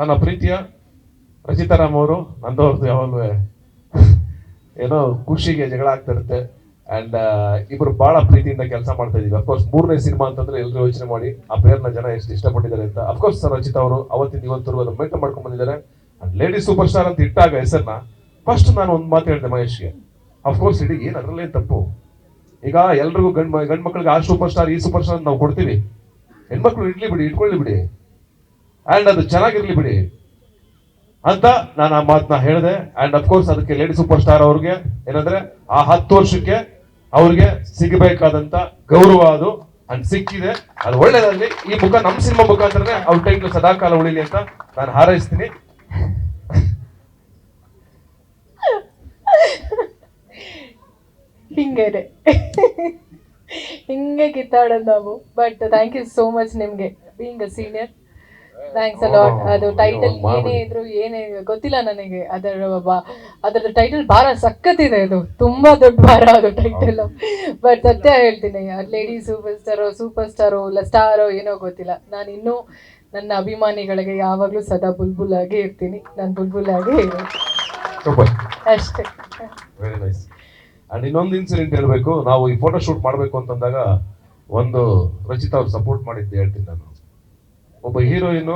ನನ್ನ ಪ್ರೀತಿಯ ರಚಿತಾರಾಮ್ ಅವರು ನಂದವ್ರದ್ದು ಯಾವಾಗಲೂ ಏನೋ ಖುಷಿಗೆ ಜಗಳ ಆಗ್ತಾ ಇರುತ್ತೆ. ಅಂಡ್ ಇಬ್ರು ಬಹಳ ಪ್ರೀತಿಯಿಂದ ಕೆಲಸ ಮಾಡ್ತಾ ಇದೀವಿ ಅಫ್ಕೋರ್ಸ್ ಮೂರನೇ ಸಿನಿಮಾ ಅಂತಂದ್ರೆ ಎಲ್ಲರೂ ಯೋಚನೆ ಮಾಡಿ, ಆ ಪ್ರೇರ್ನ ಜನ ಎಷ್ಟು ಇಷ್ಟಪಟ್ಟಿದ್ದಾರೆ ಅಂತ. ಅಫ್ಕೋರ್ಸ್ ಸರ್ ರಚಿತಾ ಅವರು ಅವತ್ತಿನ ಇವತ್ತರೆಗೂ ಅದನ್ನ ಮೇಂಟೈನ್ ಮಾಡ್ಕೊಂಡು ಬಂದಿದ್ದಾರೆ. ಲೇಡಿ ಸೂಪರ್ ಸ್ಟಾರ್ ಅಂತ ಇಟ್ಟಾಗ ಹೆಸರನ್ನ ಫಸ್ಟ್ ನಾನು ಒಂದು ಮಾತು ಹೇಳಿದೆ ಮಹೇಶ್ಗೆ. ಅಫ್ಕೋರ್ಸ್ ಇಡೀ ಏನು ಅದರಲ್ಲೇನು ತಪ್ಪು. ಈಗ ಎಲ್ರಿಗೂ ಗಂಡ್ ಗಂಡ್ ಮಕ್ಳಿಗೆ ಆ ಸೂಪರ್ ಸ್ಟಾರ್ ಈ ಸೂಪರ್ ಸ್ಟಾರ್ ನಾವು ಕೊಡ್ತೀವಿ. ಹೆಣ್ಮಕ್ಳು ಇಡ್ಲಿ ಬಿಡಿ, ಇಟ್ಕೊಳ್ಳಿ ಬಿಡಿ. ಅಂಡ್ ಅದು ಚೆನ್ನಾಗಿರಲಿ ಬಿಡಿ. ಅಂತ ನಾನು ಆ ಮಾತನ್ನ ಹೇಳಿದೆ. ಅಂಡ್ ಅಫ್ಕೋರ್ಸ್ ಅದಕ್ಕೆ ಲೇಡಿ ಸೂಪರ್ ಸ್ಟಾರ್ ಅವ್ರಿಗೆ, ಏನಂದ್ರೆ ಆ ಹತ್ತು ವರ್ಷಕ್ಕೆ ಅವ್ರಿಗೆ ಸಿಗಬೇಕಾದಂತ ಗೌರವ ಅದು ಅಂಡ್ ಸಿಕ್ಕಿದೆ. ಅದು ಒಳ್ಳೇದಲ್ಲಿ ಈ ಮುಖ ನಮ್ಮ ಸಿನಿಮಾ ಮುಖಾಂತರನೇ ಅವ್ರ ಟೈಟ್ಲು ಸದಾಕಾಲ ಉಳಿಲಿ ಅಂತ ನಾನು ಹಾರೈಸ್ತೀನಿ. ಹಿಂಗೇನೆ. ಹಿಂಗೆ ಕಿತ್ತಾಡೋದು ನಾವು. But thank you so much ನಿಮಗೆ. Being a senior thanks a lot Oh, ಅದು ಟೈಟಲ್ ಏನೇ ಇದ್ರು ಏನೇ ಗೊತ್ತಿಲ್ಲ ನನಗೆ. ಅದರ ಬಾ- ಅದರ ಟೈಟಲ್ ಭಾರ ಸಖತ್ತಿದೆ ಅದು. ತುಂಬಾ ದೊಡ್ಡ ಭಾರ ಅದು ಟೈಟಲ್ ಬಟ್ ಸತ್ಯ ಹೇಳ್ತೀನಿ ಲೇಡಿ ಸೂಪರ್ ಸ್ಟಾರೋ ಸೂಪರ್ ಸ್ಟಾರೋ ಇಲ್ಲ ಸ್ಟಾರೋ ಏನೋ ಗೊತ್ತಿಲ್ಲ. ನಾನು ಇನ್ನೂ ನನ್ನ ಅಭಿಮಾನಿಗಳಿಗೆ ಯಾವಾಗಲೂ ಸದಾ ಬುಲ್ಬುಲ್ ಆಗಿ ಇರ್ತೀನಿ. ನಾನು ಬುಲ್ಬುಲ್ ಆಗಿ ಅಷ್ಟೇ. ವೆರಿ ನೈಸ್ ಅಂಡ್ ಇನ್ನೊಂದು ಇನ್ಸಿಡೆಂಟ್ ಹೇಳ್ಬೇಕು. ನಾವು ಈ ಫೋಟೋ ಶೂಟ್ ಮಾಡಬೇಕು ಅಂತಂದಾಗ ಒಂದು ರಚಿತ ಅವ್ರು ಸಪೋರ್ಟ್ ಮಾಡಿದ್ದು ಹೇಳ್ತೀನಿ ನಾನು. ಒಬ್ಬ ಹೀರೋಯಿನ್.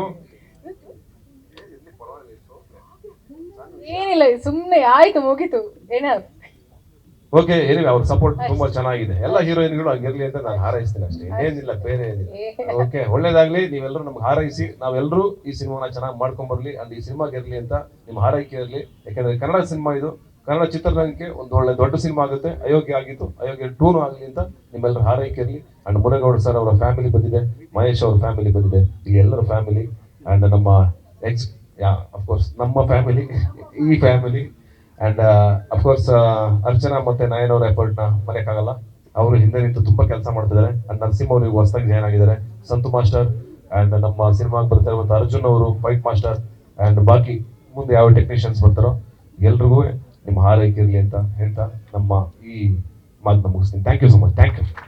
ಏನಿಲ್ಲ ಸುಮ್ಮನೆ ಆಯ್ತು ಮುಗೀತು. ಏನ? ಓಕೆ ಏನಿಲ್ಲ ಅವ್ರ ಸಪೋರ್ಟ್ ತುಂಬಾ ಚೆನ್ನಾಗಿದೆ. ಎಲ್ಲ ಹೀರೋಯಿನ್ಗಳು ಹಂಗಿರ್ಲಿ ಅಂತ ನಾನು ಹಾರೈಸ್ತೀನಿ ಅಷ್ಟೇ. ಏನಿಲ್ಲ ಬೇರೆ ಏನಿಲ್ಲ. ಓಕೆ ಒಳ್ಳೇದಾಗ್ಲಿ. ನೀವೆಲ್ಲರೂ ನಮ್ಗೆ ಹಾರೈಸಿ. ನಾವೆಲ್ಲರೂ ಈ ಸಿನಿಮಾನ ಚೆನ್ನಾಗಿ ಮಾಡ್ಕೊಂಡ್ ಬರ್ಲಿ. ಅಂಡ್ ಈ ಸಿನಿಮಾಗೆ ಇರಲಿ ಅಂತ ನಿಮ್ಮ ಹಾರೈಕೆ ಇರಲಿ. ಯಾಕಂದ್ರೆ ಕನ್ನಡ ಸಿನಿಮಾ ಇದು. ಕನ್ನಡ ಚಿತ್ರರಂಗಕ್ಕೆ ಒಂದು ಒಳ್ಳೆ ದೊಡ್ಡ ಸಿನಿಮಾ ಆಗುತ್ತೆ. ಅಯೋಗ್ಯ ಆಗಿತ್ತು. ಅಯೋಗ್ಯ ಟೂನು ಆಗಲಿ ಅಂತ ನಿಮ್ಮೆಲ್ಲರ ಹಾರೈಕೆ ಇರಲಿ ಅಂಡ್ ಮುರಗೌಡ ಸರ್ ಅವರ ಫ್ಯಾಮಿಲಿ ಬಂದಿದೆ, ಮಹೇಶ್ ಅವ್ರ ಫ್ಯಾಮಿಲಿ ಬಂದಿದೆ ಇಲ್ಲಿ ಎಲ್ಲರ ಫ್ಯಾಮಿಲಿ ಅಂಡ್ ನಮ್ಮ ಎಕ್ಸ್ ಯಾ ಅಫ್ಕೋರ್ಸ್ ನಮ್ಮ ಫ್ಯಾಮಿಲಿ ಈ family and of course Archana ಮತ್ತೆ ನಯನ್ ಅವರ ಎಫರ್ಟ್ನ ಮರೆಯಕ್ಕಾಗಲ್ಲ ಅವರು ಹಿಂದೆ ನಿಂತು ತುಂಬ ಕೆಲಸ ಮಾಡ್ತಿದ್ದಾರೆ ಅಂಡ್ ನರಸಿಂಹ ಅವರು ಈಗ ಹೊಸದಾಗಿ ಜಾಯ್ನ್ ಆಗಿದ್ದಾರೆ. ಸಂತು ಮಾಸ್ಟರ್ ಅಂಡ್ ನಮ್ಮ ಸಿನಿಮಾಗೆ ಬರ್ತಾ ಅರ್ಜುನ್ ಅವರು ಫೈಟ್ ಮಾಸ್ಟರ್ ಅಂಡ್ ಬಾಕಿ ಮುಂದೆ ಯಾವ ಟೆಕ್ನಿಷಿಯನ್ಸ್ ಬರ್ತಾರೋ ಎಲ್ರಿಗೂ ನಿಮ್ಮ ಹಾರೈಕೆ ಇರಲಿ ಅಂತ ಹೇಳ್ತಾ ನಮ್ಮ ಈ Magna Muslim. Thank you so much. Thank you.